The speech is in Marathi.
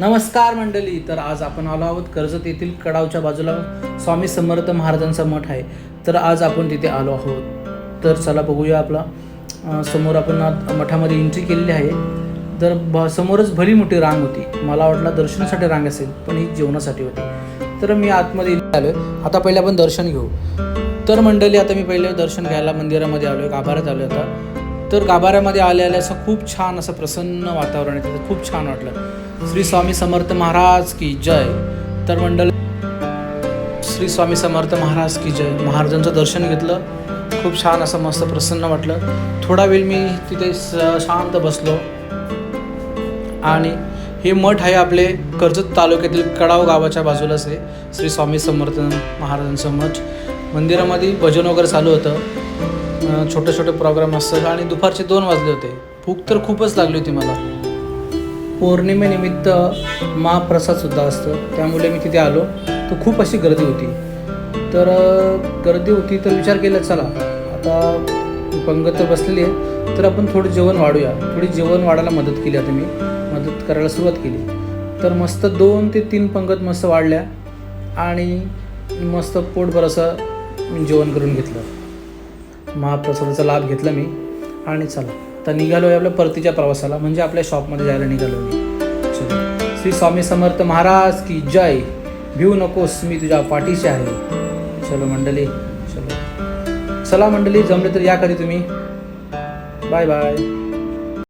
नमस्कार मंडळी तर आज आपण आलो आहोत कर्जत येथील कडावच्या बाजूला. स्वामी समर्थ महाराजांचा मठ आहे. तर आज आपण तिथे आलो आहोत. तर चला बघूया आपला समोर आपण मठामध्ये एंट्री केलेली आहे. तर ब समोरच भली मोठी रांग होती. मला वाटलं दर्शनासाठी रांग असेल पण ही जेवणासाठी होती. तर मी आतमध्ये आलो आता पहिले आपण दर्शन घेऊ. तर मंडळी आता मी पहिले दर्शन घ्यायला मंदिरामध्ये आलो आहे गाभाऱ्यात आलो आता. तर गाभाऱ्यामध्ये आले आले असं खूप छान असं प्रसन्न वातावरण आहे. तिथं खूप छान वाटलं. श्री स्वामी समर्थ महाराज की जय. तर मंडळ श्री स्वामी समर्थ महाराज की जय. महाराजांचं दर्शन घेतलं. खूप छान असं मस्त प्रसन्न वाटलं. थोडा वेळ मी तिथे स- शांत बसलो. आणि हे मठ आहे आपले कर्जत तालुक्यातील कडाव गावाच्या बाजूलाच आहे. श्री स्वामी समर्थ महाराजांचं मठ. मंदिरामध्ये भजन वगैरे चालू होतं. छोटे छोटे प्रोग्राम असतात. आणि दुपारचे दोन वाजले होते. भूक तर खूपच लागली होती मला. पौर्णिमेनिमित्त महाप्रसादसुद्धा असतं. त्यामुळे मी तिथे आलो. तर खूप अशी गर्दी होती. तर गर्दी होती तर विचार केला चला. आता पंगत तर बसलेली आहे. तर आपण थोडं जेवण वाढूया. थोडी जेवण वाढायला मदत केली आता मी. मदत करायला सुरुवात केली. तर मस्त दोन ते तीन पंगत मस्त वाढल्या. आणि मस्त पोटभर असं मी जेवण करून घेतलं. महाप्रसादाचा लाभ घेतला मी. आणि चला तर निघालो आहे आपल्या परतीच्या प्रवासाला म्हणजे आपल्या शॉपमध्ये जायला निघालो मी. चलो. श्री स्वामी समर्थ महाराज की जय. भिऊ नकोस मी तुझ्या पाठीशी आहे. चलो मंडळी चलो. चला मंडळी जमले तर या कधी तुम्ही. Bye bye